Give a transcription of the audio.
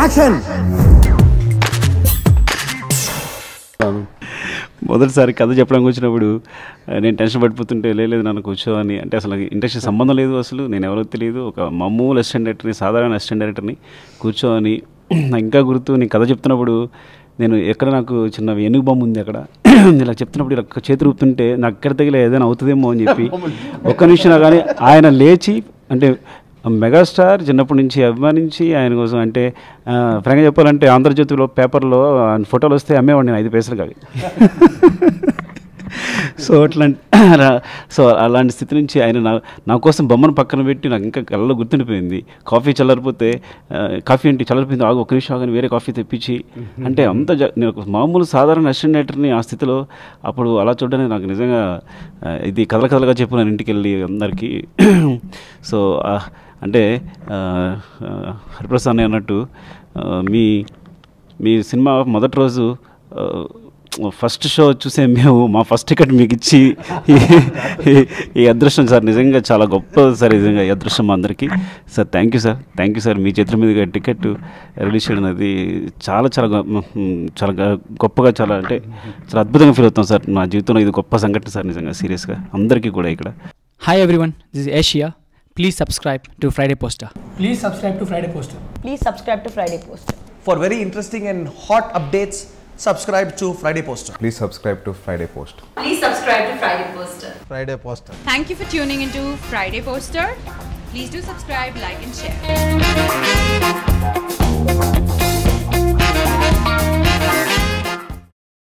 Action మొదటిసారి కథ చెప్పడానికి వచ్చినప్పుడు నేను టెన్షన్ పడిపోతుంటే లేదు నన్ను కూర్చో అని. అంటే అసలు ఇండస్ట్రీ సంబంధం లేదు అసలు. నేను ఎవరో తెలియదు. ఒక మామూలు అసిస్టెంట్ డైరెక్టర్ని సాధారణ అసిస్టెంట్ డైరెక్టర్ని కూర్చో అని. నాకు ఇంకా గుర్తు నేను కథ చెప్తున్నప్పుడు నేను ఎక్కడ నాకు చిన్న ఏనుగు బొమ్మ ఉంది అక్కడ. ఇలా చెప్తున్నప్పుడు ఇలా చేతి రూపుతుంటే నాకు ఎక్కడ తగిలే ఏదైనా అవుతుందేమో అని చెప్పి ఒక్క నిమిషం కానీ ఆయన లేచి అంటే మెగాస్టార్ చిన్నప్పటి నుంచి అభిమానించి ఆయన కోసం అంటే ఫ్రాంక్గా చెప్పాలంటే ఆంధ్రజ్యోతిలో పేపర్లో ఆయన ఫోటోలు వస్తే అమ్మేవాడిని ఐదు పైసలు అవి సో అట్లాంటి సో అలాంటి స్థితి నుంచి ఆయన నా నా కోసం బొమ్మను పక్కన పెట్టి నాకు ఇంకా కళ్ళలో గుర్తుండిపోయింది. కాఫీ చల్లారిపోతే కాఫీ ఏంటి చల్లారిపోయింది ఆగు ఒక నిమిషం ఆగని వేరే కాఫీ తెప్పించి. అంటే అంత నేను ఒక మామూలు సాధారణ అసిస్టెంట్ డైరెక్టర్ని ఆ స్థితిలో అప్పుడు అలా చూడడానికి నాకు నిజంగా ఇది కథల కథలుగా చెప్పు నేను ఇంటికి వెళ్ళి అందరికీ. సో అంటే హరిప్రసాద్ అన్నట్టు మీ మీ సినిమా మొదటి రోజు ఫస్ట్ షో చూసే మేము మా ఫస్ట్ టికెట్ మీకు ఇచ్చి ఈ- అదృష్టం సార్ నిజంగా చాలా గొప్ప సార్ నిజంగా ఈ అదృష్టం మా అందరికీ. Sir thank you sir thank you sir మీ చేతుల మీదుగా టికెట్ రిలీజ్ చేయడం అది చాలా చాలా గొ- చాలా గొప్పగా చాలా అంటే చాలా అద్భుతంగా ఫీల్ అవుతాం సార్. నా జీవితంలో ఇది గొప్ప సంఘటన సార్ నిజంగా సీరియస్గా. అందరికీ కూడా ఇక్కడ. Hi everyone this Asia Please subscribe to Friday Poster. Please subscribe to Friday Poster. Please subscribe to Friday Poster. For very interesting and hot updates, subscribe to Friday Poster. Please subscribe to Friday Post. Please subscribe to Friday Poster. Friday Poster. Thank you for tuning into Friday Poster. Please do subscribe, like, and share.